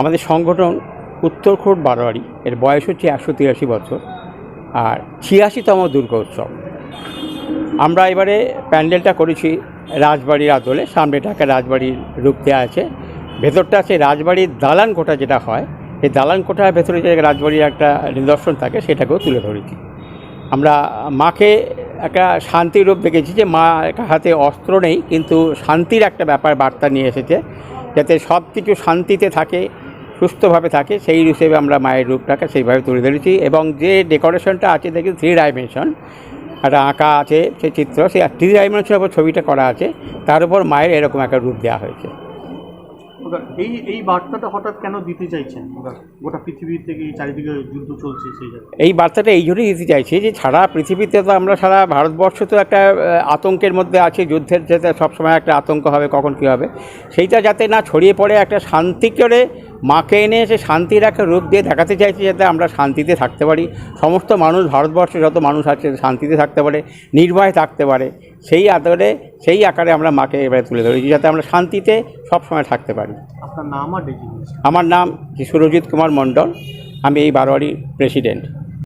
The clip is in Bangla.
আমাদের সংগঠন উত্তরখোট বারোয়ারি, এর বয়স হচ্ছে একশো তিরাশি বছর, আর ছিয়াশিতম দুর্গা উৎসব। আমরা এবারে প্যান্ডেলটা করেছি রাজবাড়ির আদলে, সামনেটা একটা রাজবাড়ির রূপ দেওয়া আছে, ভেতরটা আছে রাজবাড়ির দালান কোঠা যেটা হয় সেই দালান কোঠার ভেতরে যে রাজবাড়ির একটা নিদর্শন থাকে সেটাকেও তুলে ধরেছি। আমরা মাকে একটা শান্তির রূপ দেখেছি যে মা হাতে অস্ত্র নেই, কিন্তু শান্তির একটা ব্যাপার বার্তা নিয়ে এসেছে, যাতে সব কিছু শান্তিতে থাকে সুস্থভাবে থাকে সেই হিসেবে আমরা মায়ের রূপটাকে সেইভাবে তুলে ধরেছি এবং যে ডেকোরেশনটা আছে দেখি থ্রি ডাইমেনশন একটা আঁকা আছে সে চিত্র সেই থ্রি ডাইমেনশনের উপর ছবিটা করা আছে তার উপর মায়ের এরকম একটা রূপ দেওয়া হয়েছে। এই এই বার্তাটা হঠাৎ কেন দিতে চাইছেন? গোটা পৃথিবীর থেকে চারিদিকে যুদ্ধ চলছে সেই এই বার্তাটা এই জন্যই দিতে চাইছি যে সারা পৃথিবীতে তো আমরা সারা ভারতবর্ষ তো একটা আতঙ্কের মধ্যে আছে যুদ্ধের যাতে সবসময় একটা আতঙ্ক হবে কখন কী হবে সেইটা যাতে না ছড়িয়ে পড়ে একটা শান্তি করে মাকে এনে এসে শান্তির একটা রূপ দিয়ে দেখাতে চাইছি যাতে আমরা শান্তিতে থাকতে পারি। সমস্ত মানুষ ভারতবর্ষে যত মানুষ আছে শান্তিতে থাকতে পারে নির্ভয়ে থাকতে পারে সেই আদরে সেই আকারে আমরা মাকে এবারে তুলে ধরেছি যাতে আমরা শান্তিতে সবসময় থাকতে পারি। আপনার নাম আমার নাম সুরজিৎ কুমার মণ্ডল আমি এই বারোয়ারির প্রেসিডেন্ট।